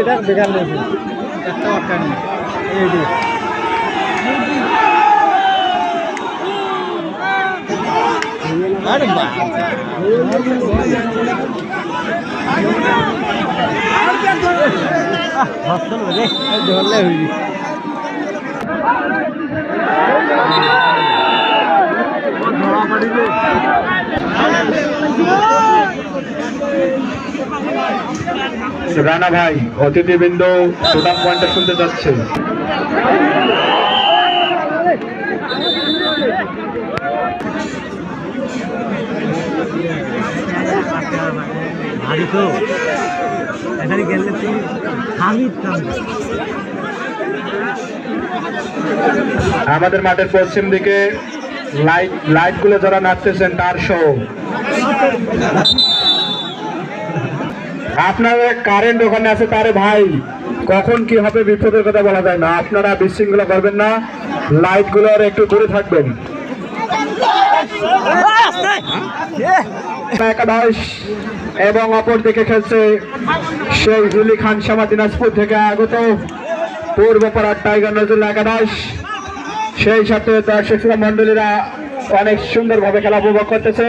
এটা বেকার লেগেছে একটা অক্কা নেই। এই যে। আরে বাহ। ধরলে হইবি রানা ভাই অতিথিবৃন্দ সুদাম পয়েন্টটা শুনতে যাচ্ছে। ভারী তো এখানে গেলে তুই হামিদ আমাদের মাঠের পশ্চিম দিকে লাইট লাইটগুলো যারা নাচতেছেন তার সহ আপনার কারেন্ট ওখানে আছে তারে ভাই। কখন কি হবে বিপদের কথা বলা যায় না। আপনারা বিশৃঙ্খলা করবেন না। লাইটগুলোর একটু দূরে থাকবেন। একাদশ এবং অপর দিকে খেলছে শেখ জুলি খান শামা দিনাজপুর থেকে আগত পূর্বপাড়ার টাইগার নজরুল একাদশ। সেই সাথে দর্শক মন্ডলীরা অনেক সুন্দরভাবে খেলা উপভোগ করতেছে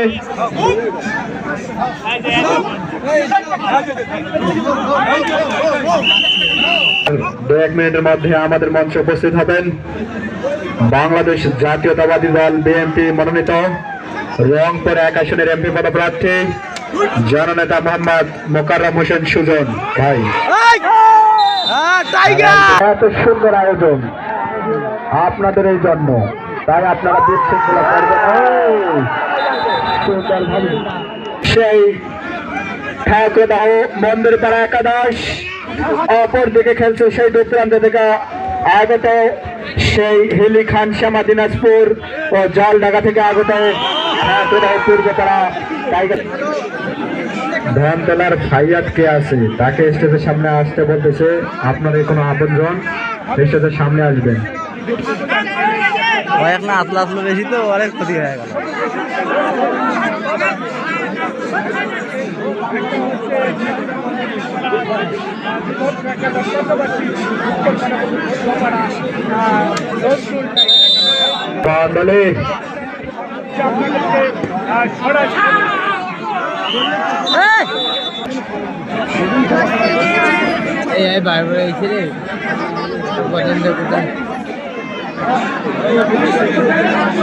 দু এক মিনিটের মধ্যে আমাদের মঞ্চে উপস্থিত হবেন বাংলাদেশ জাতীয়তাবাদী দল বিএনপি মনোনীত রংপুর এক আসনের এমপি পদপ্রার্থী জননেতা মোহাম্মদ মোকাররম হোসেন সুজন ভাই এত সুন্দর আয়োজন আপনাদের এই জন্য তাই আপনারা বিশৃঙ্খলা করবেন। সেই ঠাকুরদাহ মন্দির পাড়া একাদশ অপর দিকে খেলছে সেই দূর প্রান্ত থেকে আগত সেই হিলি খান শ্যামা দিনাজপুর ও জল ঢাকা থেকে আগত ঠাকুরদাহ পূর্বপাড়া টাইগার। ধানতলার ফাইয়াত কে আছে? তাকে স্টেজের সামনে আসতে বলতেছে, আপনাদের কোনো আপনজন? স্টেজের সামনে আসবেন। কয়েক না আসলো আসলো বেশি তো, অনেক ক্ষতি হয়ে গেল। এই বাইরে এসে রে পছন্দ কোথায়? Mama, mama, cycle.